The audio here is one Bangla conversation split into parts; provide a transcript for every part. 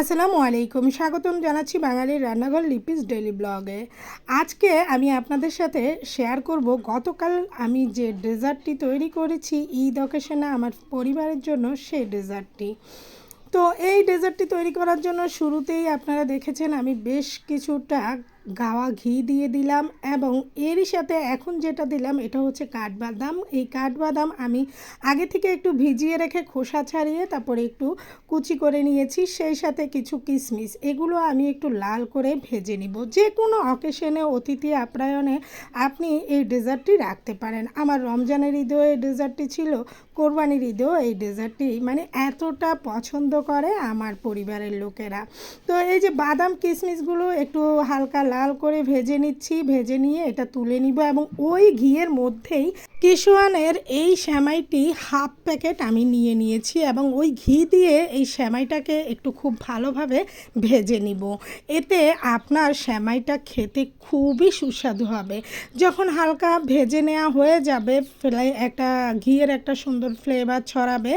আসসালামু আলাইকুম। স্বাগতম জানাচ্ছি বাঙালির রান্নাঘর লিপিস ডেলি ব্লগে। আজকে আমি আপনাদের সাথে শেয়ার করব, গতকাল আমি যে ডেজার্টটি তৈরি করেছি ঈদ অকেশনে আমার পরিবারের জন্য সেই ডেজার্টটি। তো এই ডেজার্টটি তৈরি করার জন্য শুরুতেই আপনারা দেখেছেন আমি বেশ কিছুটা গাওয়া ঘি দিয়ে দিলাম এবং এরই সাথে এখন যেটা দিলাম, এটা হচ্ছে কাঠবাদাম। এই কাঠবাদাম আমি আগে থেকে একটু ভিজিয়ে রেখে খোসা ছাড়িয়ে তারপরে একটু কুচি করে নিয়েছি, সেই সাথে কিছু কিশমিশ। এগুলো আমি একটু লাল করে ভেজে নিব। যে কোনো অকেশনে, অতিথি আপ্যায়নে আপনি এই ডেজার্টটি রাখতে পারেন। আমার রমজানের ঈদেও এই ডেজার্টটি ছিল, কোরবানির ঈদেও এই ডেজার্টটি মানে এতটা পছন্দ করে আমার পরিবারের লোকেরা। তো এই যে বাদাম, কিশমিশগুলো একটু হালকা লাল করে ভেজে নিচ্ছি ভেজে নিয়ে এটা তুলে নিব এবং ওই ঘিয়ের মধ্যেই কিশুয়ানের এই শ্যামাইটি হাফ প্যাকেট আমি নিয়ে নিয়েছি এবং ওই ঘি দিয়ে এই শ্যামাইটাকে একটু খুব ভালোভাবে ভেজে নিব। এতে আপনার শ্যামাইটা খেতে খুবই সুস্বাদু হবে। যখন হালকা ভেজে নেওয়া হয়ে যাবে, ফ্লাই একটা ঘিয়ের একটা সুন্দর ফ্লেভার ছড়াবে,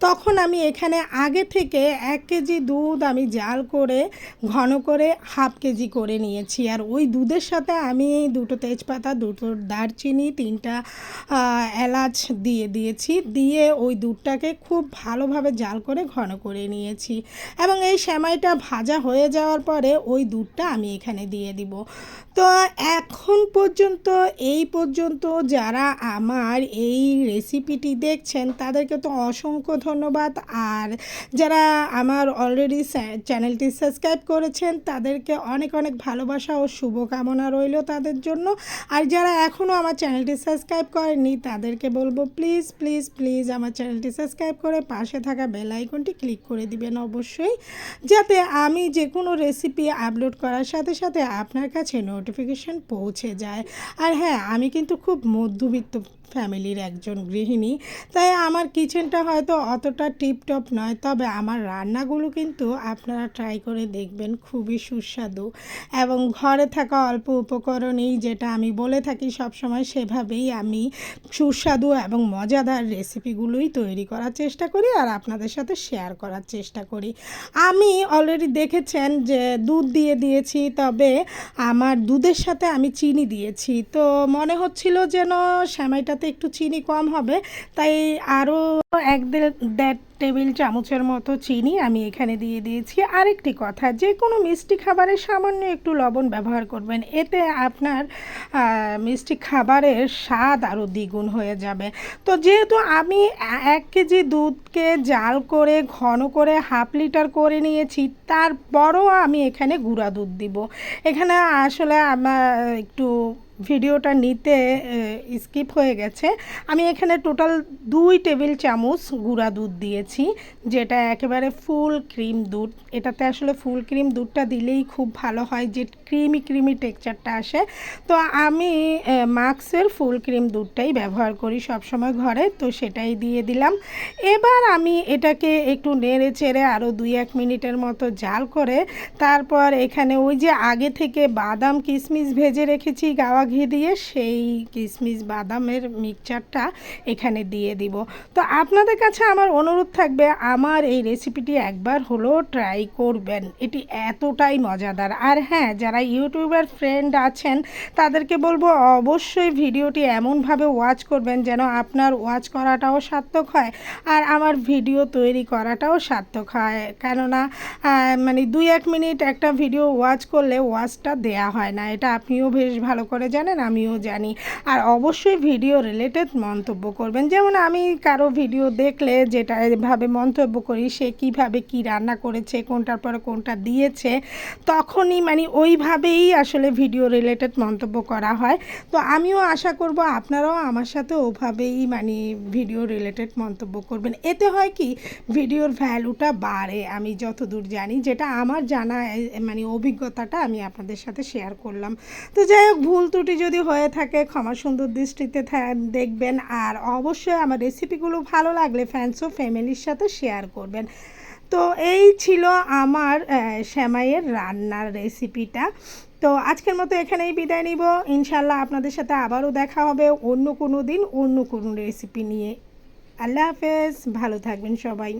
তখন আমি এখানে আগে থেকে এক কেজি দুধ আমি জাল করে, ঘন করে হাফ কেজি করে নিয়েছি। আর ওই দুধের সাথে আমি দুটো তেজপাতা, দুটো দারচিনি, তিনটা এলাচ দিয়ে দিয়েছি। দিয়ে ওই দুধটাকে খুব ভালোভাবে জাল করে ঘন করে নিয়েছি। এবং এই সেমাইটা ভাজা হয়ে যাওয়ার পরে ওই দুধটা আমি এখানে দিয়ে দিব। তো এখন পর্যন্ত, এই পর্যন্ত যারা আমার এই রেসিপিটি দেখছেন, তাদেরকে তো অসংখ্য ধন্যবাদ। আর যারা আমার অলরেডি চ্যানেলটি সাবস্ক্রাইব করেছেন, তাদেরকে অনেক অনেক ভালোবাসা ও শুভকামনা রইল তাদের জন্য। আর যারা এখনও আমার চ্যানেলটি সাবস্ক্রাইব করেননি তাদেরকে বলব প্লিজ প্লিজ প্লিজ আমার চ্যানেলটি সাবস্ক্রাইব করে পাশে থাকা বেল আইকনটি ক্লিক করে দিবেন অবশ্যই, যাতে আমি যে কোনো রেসিপি আপলোড করার সাথে সাথে আপনার কাছে নোটিফিকেশান পৌঁছে যায়। আর হ্যাঁ আমি কিন্তু খুব মধ্যবিত্ত ফ্যামিলির একজন গৃহিণী, তাই আমার কিচেনটা হয়তো অতটা টিপটপ নয়। তবে আমার রান্নাগুলো কিন্তু আপনারা ট্রাই করে দেখবেন, খুবই সুস্বাদু। এবং ঘরে থাকা অল্প উপকরণেই যেটা আমি বলে থাকি, সবসময় সেভাবেই আমি সুস্বাদু এবং মজাদার রেসিপিগুলোই তৈরি করার চেষ্টা করি আর আপনাদের সাথে শেয়ার করার চেষ্টা করি। আমি অলরেডি দেখেছেন যে দুধ দিয়ে দিয়েছি, তবে আমার দুধের সাথে আমি চিনি দিয়েছি। তো মনে হচ্ছিল যেন শ্যামাইটাতে একটু চিনি কম হবে, তাই আরও এক দেড় টেবিল চামচের মতো চিনি আমি এখানে দিয়ে দিয়েছি। আরেকটি কথা যে কোনো মিষ্টি খাবারে সামান্য একটু লবণ ব্যবহার করবেন, এতে আপনার মিষ্টি খাবারের স্বাদ আরও দ্বিগুণ হয়ে যাবে। তো যেহেতু আমি এক কেজি দুধকে জাল করে, ঘন করে হাফ লিটার করে নিয়েছি, তারপরও আমি এখানে গুঁড়া দুধ দিব। এখানে আসলে আমার একটু ভিডিওটা নিতে স্কিপ হয়ে গেছে। আমি এখানে টোটাল দুই টেবিল চামচ গুঁড়া দুধ দিয়েছি, যেটা একেবারে ফুল ক্রিম দুধ। এটাতে আসলে ফুল ক্রিম দুধটা দিলেই খুব ভালো হয়, যে ক্রিমি ক্রিমি টেক্সচারটা আসে। তো আমি মাক্সের ফুল ক্রিম দুধটাই ব্যবহার করি সবসময় ঘরে, তো সেটাই দিয়ে দিলাম। এবার আমি এটাকে একটু নেড়ে চেড়ে আরও দুই এক মিনিটের মতো জাল করে, তারপর এখানে ওই যে আগে থেকে বাদাম কিশমিশ ভেজে রেখেছি, গাওয়া ঘি দিয়ে সেই কিশমিশ বাদামের মিক্সচারটা এখানে দিয়ে দিব। তো আপনাদের কাছে আমার অনুরোধ থাকবে, আমার এই রেসিপিটি একবার হলেও ট্রাই করবেন। এটি এতটাই মজাদার। আর হ্যাঁ যারা ইউটিউবার ফ্রেন্ড আছেন, তাদেরকে বলব অবশ্যই ভিডিওটি এমনভাবে ওয়াচ করবেন যেন আপনার ওয়াচ করাটাও সার্থক হয়, আর আমার ভিডিও তৈরি করাটাও সার্থক হয়। কেননা মানে দুই এক মিনিট একটা ভিডিও ওয়াচ করলে ওয়াচটা দেয়া হয় না। এটা আপনিও বেশ ভালো করে জানেন। আমিও জানি। আর অবশ্যই ভিডিও রিলেটেড মন্তব্য করবেন। যেমন আমি কারও ভিডিও দেখলে যেটা এভাবে মন্তব্য করি, সে কীভাবে কি রান্না করেছে, কোনটার পরে কোনটা দিয়েছে, তখনই মানে ওইভাবেই আসলে ভিডিও রিলেটেড মন্তব্য করা হয়। তো আমিও আশা করব আপনারাও আমার সাথে ওভাবেই মানে ভিডিও রিলেটেড মন্তব্য করবেন। এতে হয় কি ভিডিওর ভ্যালুটা বাড়ে, আমি যতদূর জানি। যেটা আমার জানা মানে অভিজ্ঞতাটা আমি আপনাদের সাথে শেয়ার করলাম। তো যাই হোক, ভুল ত্রুটি যদি হয়ে থাকে, ক্ষমা সুন্দর দৃষ্টিতে দেখবেন আর অবশ্যই আমার রেসিপিগুলো ভালো লাগলে ফ্যান্স ও ফ্যামিলির সাথে শেয়ার করবেন। তো এই ছিল আমার শ্যামাইয়ের রান্নার রেসিপিটা তো আজকের মতো এখানেই বিদায় নিব। ইনশাল্লাহ আপনাদের সাথে আবারও দেখা হবে অন্য কোনো দিন অন্য কোনো রেসিপি নিয়ে। আল্লাহ হাফেজ, ভালো থাকবেন সবাই।